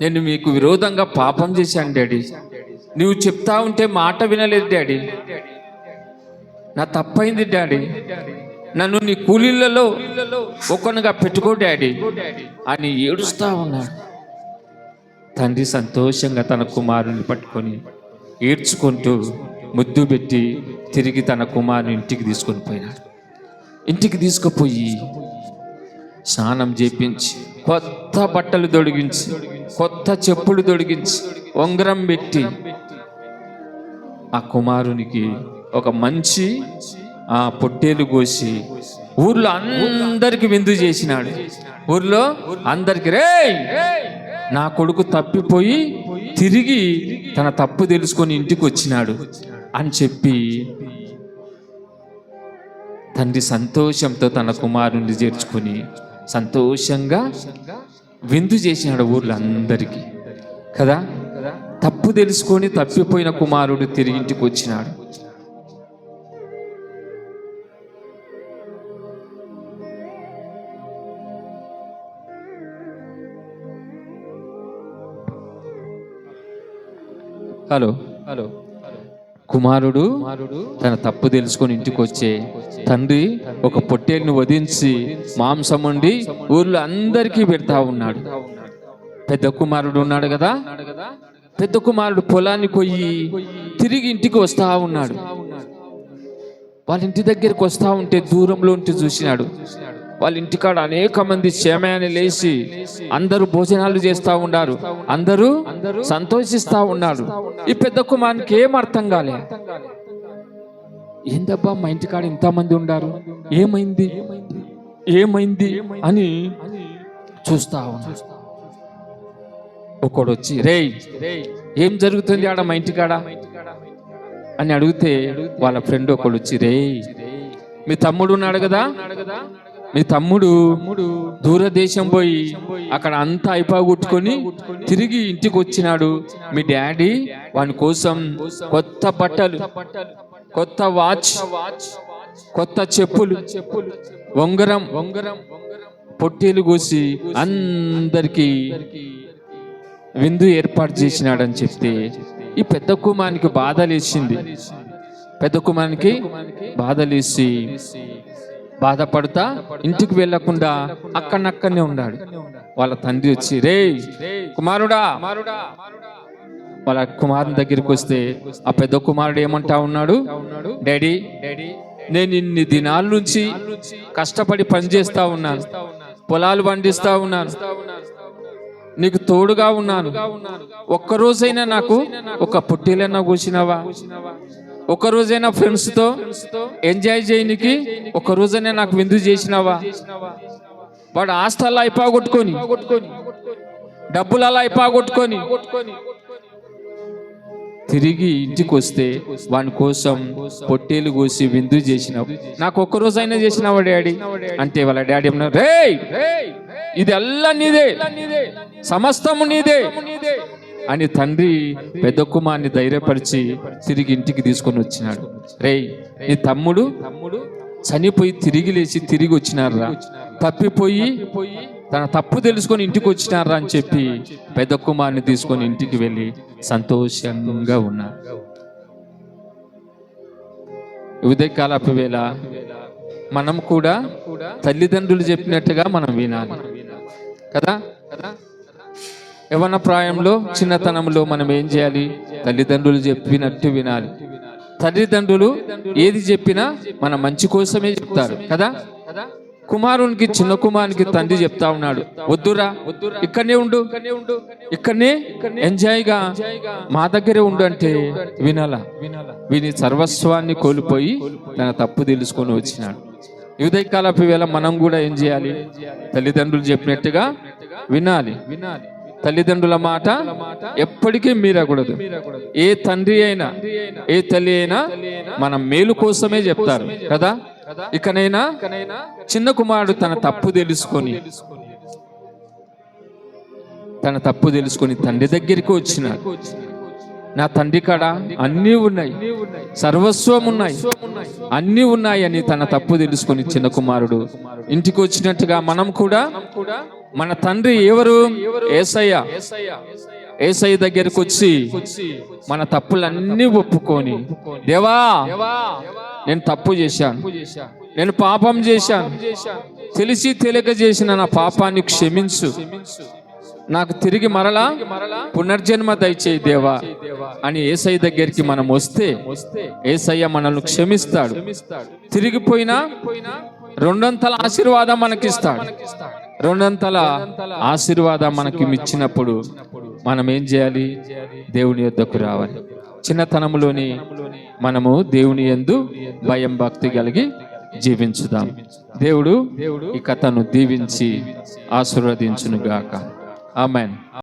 నేను మీకు విరోధంగా పాపం చేశాను డాడీ. నువ్వు చెప్తా ఉంటే మాట వినలేదు డాడీ. నా తప్పైంది డాడీ. నన్ను నీ కూలీలలో ఒక్కనుగా పెట్టుకో డాడీ అని ఏడుస్తా ఉన్నాడు. తండ్రి సంతోషంగా తన కుమారుని పట్టుకొని ఏడ్చుకుంటూ ముద్దు పెట్టి తిరిగి తన కుమారుని ఇంటికి తీసుకొని పోయినాడు. ఇంటికి తీసుకుపోయి స్నానం చేపించి కొత్త బట్టలు తొడిగించి కొత్త చెప్పులు తొడిగించి ఉంగరం పెట్టి ఆ కుమారునికి ఒక మంచి ఆ పొట్టేలు కోసి ఊర్లో అందరికి విందు చేసినాడు. ఊర్లో అందరికి రే నా కొడుకు తప్పిపోయి తిరిగి తన తప్పు తెలుసుకొని ఇంటికి వచ్చినాడు అని చెప్పి తండ్రి సంతోషంతో తన కుమారుని చేర్చుకొని సంతోషంగా విందు చేసినాడు ఊర్లో అందరికీ కదా? తప్పు తెలుసుకొని తప్పిపోయిన కుమారుడు తిరిగి ఇంటికి వచ్చినాడు. హలో? హలో? కుమారుడు తన తప్పు తెలుసుకొని ఇంటికి వచ్చే తండ్రి ఒక పొట్టేలుని వధించి మాంసం వండి ఊర్లో అందరికీ పెడతా ఉన్నాడు. పెద్ద కుమారుడు ఉన్నాడు కదా? పెద్ద కుమారుడు పొలానికి పోయి తిరిగి ఇంటికి వస్తా ఉన్నాడు. వాళ్ళ ఇంటి దగ్గరికి వస్తా ఉంటే దూరంలో ఉంటే చూసినాడు. వాళ్ళ ఇంటికాడ అనేక మంది క్షేమయాన్ని లేచి అందరూ భోజనాలు చేస్తూ ఉన్నారు అందరూ సంతోషిస్తా ఉన్నారు. ఈ పెద్ద కుమారునికి ఏం అర్థం కాలే? ఏందబ్బా మా ఇంటికాడ ఇంతమంది ఉన్నారు ఏమైంది? ఏమైంది అని చూస్తా ఉన్నాడు ఒకడు వచ్చి రే ఏం జరుగుతుంది ఆడ మా ఇంటికాడ? అని అడిగితే వాళ్ళ ఫ్రెండ్ ఒకడు వచ్చి రే మీ తమ్ముడు ఉన్నాడు కదా? మీ తమ్ముడు దూరదేశం పోయి అక్కడ అంతా అయిపోగొట్టుకొని తిరిగి ఇంటికి వచ్చినాడు మీ డాడీ వాని కోసం కొత్త బట్టలు కొత్త వాచ్ కొత్త చెప్పులు ఉంగరం ఉంగరం పొట్టేలు కోసి అందరికీ విందు ఏర్పాటు చేసినాడని చెప్తే ఈ పెద్ద కుమానికి బాధలేసింది. పెద్ద కుమానికి బాధలేసి బాధపడతా ఇంటికి వెళ్ళకుండా అక్కడనక్కడనే ఉన్నాడు వాళ్ళ తండ్రి వచ్చి రే కుమారుడా వాళ్ళ కుమారుని దగ్గరికి వస్తే ఆ పెద్ద కుమారుడు ఏమంటా ఉన్నాడు? డాడీ నేను ఇన్ని దినాల నుంచి కష్టపడి పనిచేస్తా ఉన్నాను. పొలాలు పండిస్తా ఉన్నాను. నీకు తోడుగా ఉన్నాను. ఒక్క రోజైనా నాకు ఒక పుట్టిలన్నా కూసినావా? ఒక రోజైనా ఫ్రెండ్స్తో ఎంజాయ్ చేయనికి ఒక రోజైనా నాకు విందు చేసినావా? వాడు ఆస్తల్లా అయిపోగొట్టుకొని డబ్బులు అలా అయిపోగొట్టుకొని తిరిగి ఇంటికి వస్తే వాని కోసం పొట్టేలు కోసి విందు చేసినావు. నాకు ఒక్క రోజైనా చేసినావా డాడీ? అంటే వాళ్ళ డాడీ ఏమన్నా రే ఇది అల్లా నీదే? సమస్తము నీదే? అని తండ్రి పెద్ద కుమార్ని ధైర్యపరిచి తిరిగి ఇంటికి తీసుకొని వచ్చినాడు. రేయ్ నీ తమ్ముడు చనిపోయి తిరిగి లేచి తిరిగి వచ్చినారా తప్పిపోయి తన తప్పు తెలుసుకొని ఇంటికి వచ్చినారా అని చెప్పి పెద్ద కుమార్ని తీసుకొని ఇంటికి వెళ్ళి సంతోషంగా ఉన్నారు ఉదయకాలపు వేళ మనం కూడా తల్లిదండ్రులు చెప్పినట్టుగా మనం వినాలి. కదా కదా? యవన ప్రాయంలో చిన్నతనంలో మనం ఏం చేయాలి? తల్లిదండ్రులు చెప్పినట్టు వినాలి. తల్లిదండ్రులు ఏది చెప్పినా మన మంచి కోసమే చెప్తారు కదా? కుమారునికి చిన్న కుమారునికి తండ్రి చెప్తా ఉన్నాడు వద్దురా ఇక్కడనే ఉండు ఇక్కడనే ఎంజాయ్గా మా దగ్గరే ఉండు అంటే వినాలా? విని సర్వస్వాన్ని కోల్పోయి తన తప్పు తెలుసుకొని వచ్చినాడు. ఉదయకాలపు వేళ మనం కూడా ఏం చేయాలి? తల్లిదండ్రులు చెప్పినట్టుగా వినాలి వినాలి. తల్లిదండ్రుల మాట ఎప్పటికీ మీరకూడదు. ఏ తండ్రి అయినా ఏ తల్లి అయినా మన మేలు కోసమే చెప్తారు కదా? ఇకనైనా చిన్న కుమారుడు తన తప్పు తెలుసుకొని తన తప్పు తెలుసుకొని తండ్రి దగ్గరికి వచ్చిన నా తండ్రి కాడ అన్నీ ఉన్నాయి సర్వస్వం ఉన్నాయి అన్నీ ఉన్నాయి అని తన తప్పు తెలుసుకొని చిన్న కుమారుడు ఇంటికి వచ్చినట్టుగా మనం కూడా మన తండ్రి ఎవరు? ఏసయ్య. ఏసయ్య దగ్గరికి వచ్చి మన తప్పులన్నీ ఒప్పుకొని దేవా నేను తప్పు చేశాను. నేను పాపం చేశాను. తెలిసి తెలియక చేసిన నా పాపాన్ని క్షమించు. నాకు తిరిగి మరలా పునర్జన్మ దయచేయి దేవా అని ఏసై దగ్గరికి మనం వస్తే ఏసయ్య మనల్ని క్షమిస్తాడు. తిరిగిపోయినా రెండొంతల ఆశీర్వాదం మనకిస్తాడు. రెండొంతల ఆశీర్వాదం మనకి ఇచ్చినప్పుడు మనం ఏం చేయాలి? దేవుని యొద్దకు రావాలి. చిన్నతనంలోని మనము దేవుని యందు భయం భక్తి కలిగి జీవించుదాం. దేవుడు ఈ కథను దీవించి ఆశీర్వదించునుగాక. ఆమెన్.